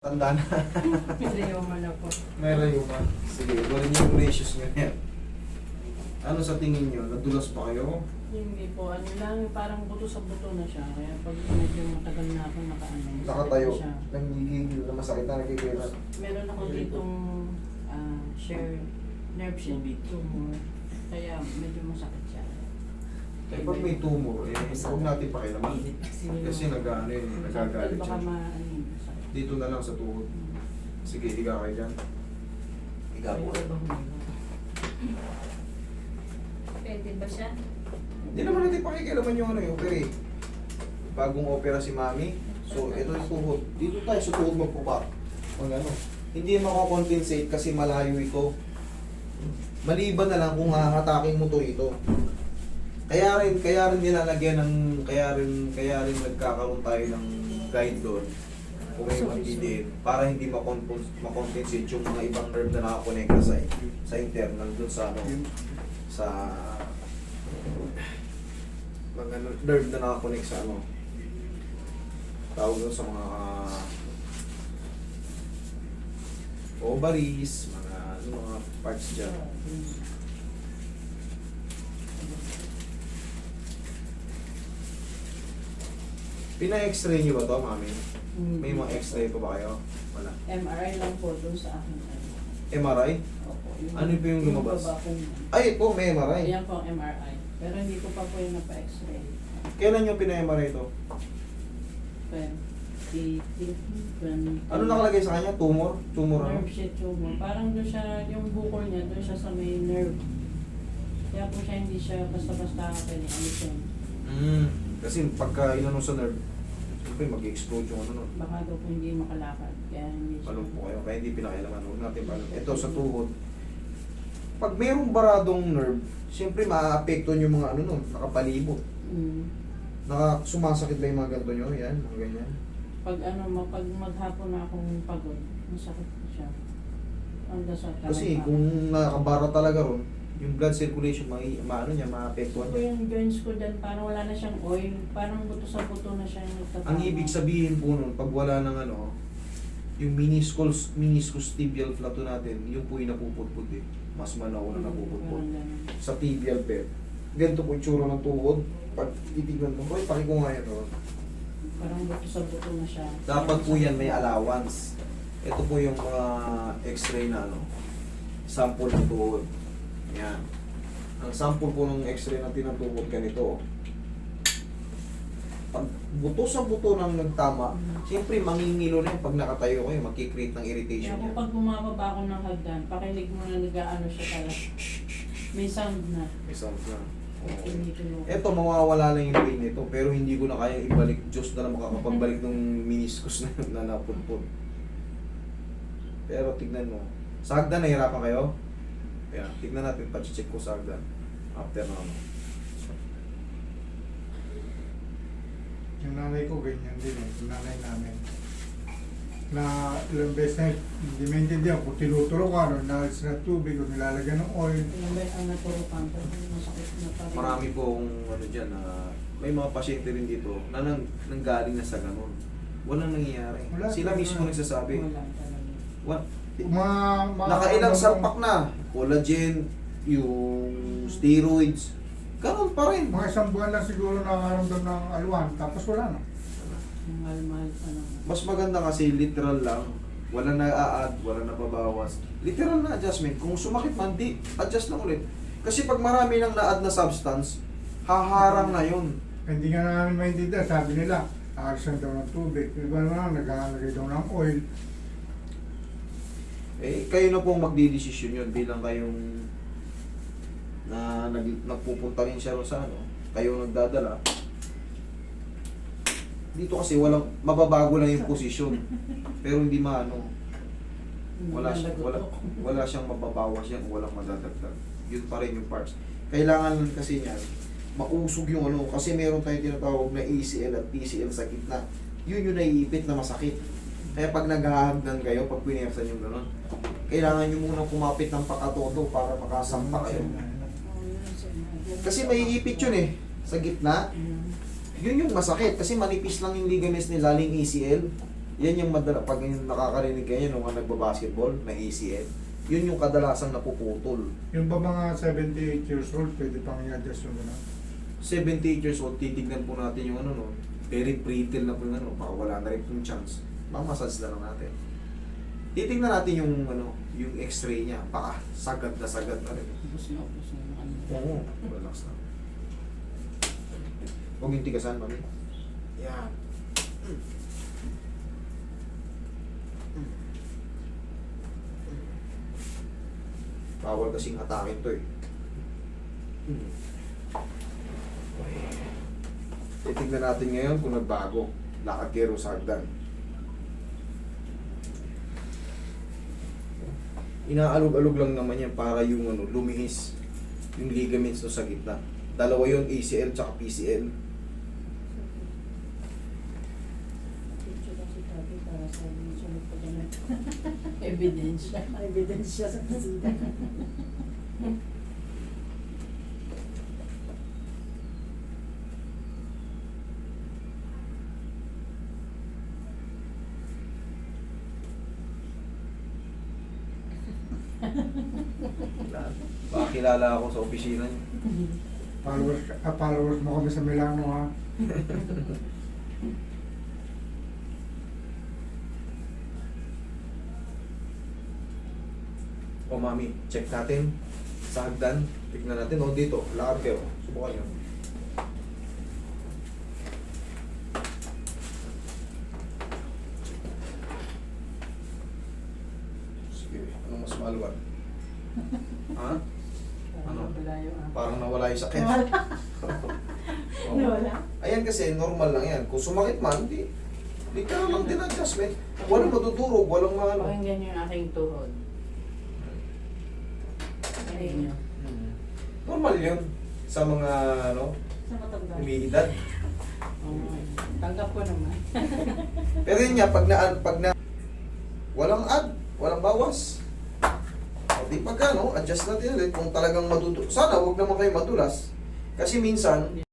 Tanda na. Rayoma na po. May rayuma. Sige, ibalin niyo yung ratios niyo yan. Ano sa tingin niyo? Nadulas pa kayo? Hindi po, ano lang, parang buto sa buto na siya. Kaya pag medyo matagal na ako nakaano, Nakatayo. na siya. Nangigigil na masakit na nagkikita. Meron ako ditong ah, share nerve sheet tumor. Kaya medyo masakit siya. Eh, pag may tumor, eh, huwag natin pakilaman. Kasi nag-ano yun, nagagalit Baka siya. ma, yun, masakit. Dito na lang sa tuhod. Sige, higa kayo dyan. Higa po. Pwede ba siya? Hindi naman natin pakikilaman yung ano yung opera eh. Bagong opera si Mami. So, ito yung tuhod. Dito tayo sa tuhod magpupak. Pag ano. Hindi makakompensate kasi malayo ito. Maliban na lang kung hahatakin mo to ito. Kaya rin, kaya rin nilalagyan ng, kaya rin, kaya rin nagkakaroon tayo ng guide doon. Kung may magdidiin, para hindi makompens- makompensate yung mga ibang nerve na nakakonekta sa, sa internal doon sa ano, sa mga nerve na nakakonect sa ano tawag doon sa mga ovaries, mga ano, mga parts dyan. Pina-x-ray niyo ba to, mami? May mga x-ray pa ba kayo? Wala. MRI lang po doon sa akin. MRI? Opo, Ano po yung lumabas? baba Ay, po, may MRI. Ayan po ang MRI. Pero hindi ko pa po yung napa-x-ray. Kailan nyo pina-MRI ito? Pero, di, di, when, Ano nakalagay sa kanya? Tumor? Tumor ano? Nerve sheet tumor. Parang doon siya, yung bukol niya, doon siya sa may nerve. Kaya po siya hindi siya basta-basta pwede alisin. Mm. Kasi pagka inano sa nerve, siyempre mag-explode yung ano nun. Baka daw po hindi makalakad. Kaya hindi siya. Palong po kayo, kaya hindi pinakailaman. Huwag natin palam. Ito sa tuhod. Pag mayroong baradong nerve, siyempre maaapektuhan yung mga ano nun, nakapalibot. Mm. Naka, sumasakit ba yung mga ganito nyo? Yan, mga ganyan. Pag ano, pag maghapon na akong pagod, masakit siya. Ang dasal Kasi kung nakabara talaga ron, yung blood circulation, ma maano niya, maapektuhan niya. yung joints ko dyan, parang wala na siyang oil. Parang buto sa buto na siya nagtatama. Ang ibig sabihin po nun, pag wala ng ano, yung meniscus, meniscus tibial plateau natin, yung po yung napuputput eh. Mas manaw na napuputput. Sa tibial bed. Ganito po yung tsura ng tuhod. Pag titignan mo, Roy, paki ko nga yan. oh. Parang buto sa buto na siya. Dapat po yan may allowance. Ito po yung mga x-ray na ano, sample ng tuhod. Yan. Ang sample po ng x-ray na tinatubod ganito. Pag buto sa buto ng nagtama, siyempre mangingilo na yan pag nakatayo kayo, magkikreate ng irritation Kaya yan. kung pag bumababa ako ng hagdan, pakinig mo na nag-ano siya talaga. May sound na. May sound na. Tinitulo. Eto, mawawala lang yung pain nito, pero hindi ko na kaya ibalik. Diyos na lang makakapagbalik ng meniscus na, na naputput. Pero tignan mo. Sa hagdan, nahirapan kayo? Kaya, tignan natin, pa-check ko sa hagdan. After na ano. Yung nanay ko ganyan din eh, yung nanay namin. Na ilang beses na hindi maintindihan kung tinuturo ka, no, naalis na tubig o nilalagyan ng oil. Ilang beses ang naturupan ko, masakit na pa rin. Marami pong ano dyan na may mga pasyente rin dito na nang, nanggaling na sa ganun. Walang nangyayari. Wala. Sila mismo nagsasabi. Wala talaga. What? Mga, mga Nakailang salpak na. Collagen, yung steroids. Ganun pa rin. Mga isang buwan lang siguro nakaramdam ng alwan, tapos wala na. Yung mahal-mahal pa lang. Mas maganda kasi literal lang. Wala na a-add, wala na babawas. Literal na adjustment. Kung sumakit man, di, adjust na ulit. Kasi pag marami nang na-add na substance, haharang na yun. Hindi nga namin maintindihan, sabi nila, aalisan daw ng tubig. Iba naman, naglalagay daw ng oil. Eh, kayo na pong magdidesisyon yun bilang kayong na nag, nagpupunta rin siya sa ano, kayo nagdadala. Dito kasi walang mababago lang yung posisyon. Pero hindi maano, wala siya, wala wala siyang mababawas yan, walang madadagdag. Yun pa rin yung parts. Kailangan lang kasi niyan mausog yung ano kasi meron tayong tinatawag na ACL at PCL sa gitna. Yun yung naiipit na masakit. Kaya pag naghahagdan kayo, pag pinersan yung gano'n, kailangan nyo muna kumapit ng pakatodo para makasampa kayo. Kasi maiipit yun eh, sa gitna. Yun yung masakit kasi manipis lang yung ligaments nila, yung ACL. Yan yung madala, pag yung nakakarinig kayo nung mga nagbabasketball, na ACL, yun yung kadalasang napuputol. Yung ba mga 78 years old, pwede pang i-adjust yung gano'n? 78 years old, titignan po natin yung ano no, very brittle na po yung ano, baka wala na rin pong chance. Mamasage na lang natin. Titignan natin yung ano, yung x-ray niya, baka sagad na sagad na rin. Ubus na ubus na ano. Oo, relax na. Huwag yung tigasan, mami. Yan. Bawal kasing atakin to eh. Titignan natin ngayon kung nagbago. Lakad kayo sa hagdan. Inaalog-alog lang naman yan para yung ano, lumihis yung ligaments no sa gitna. Dalawa yun, ACL tsaka PCL. Tabi para sa sunod pa ganun. Ebidensya. Ebidensya sa kasida. Baka kilala ako sa opisina niyo. Followers, ah, followers mo kami sa Milano ha. O mami, check natin sa hagdan. Tignan natin. O dito, lakad kayo. Subukan nyo. Sige, anong mas maluwag? Ha? Ano? Wala yung ah. Parang nawala yung sakit. Oo. Nawala? Ayan kasi, normal lang yan. Kung sumakit man, di, di ka lang din adjustment. Walang matutulog, walang maano. Pakinggan yung aking tuhod. Ayun yun. Normal yun sa mga ano, Sa matanda. umiidad. Oo. Tanggap ko naman. Pero yun nga, pag na, pag na, walang add, walang bawas. Di pag ano, adjust natin ulit kung talagang matutu... Sana, wag naman kayo madulas. Kasi minsan,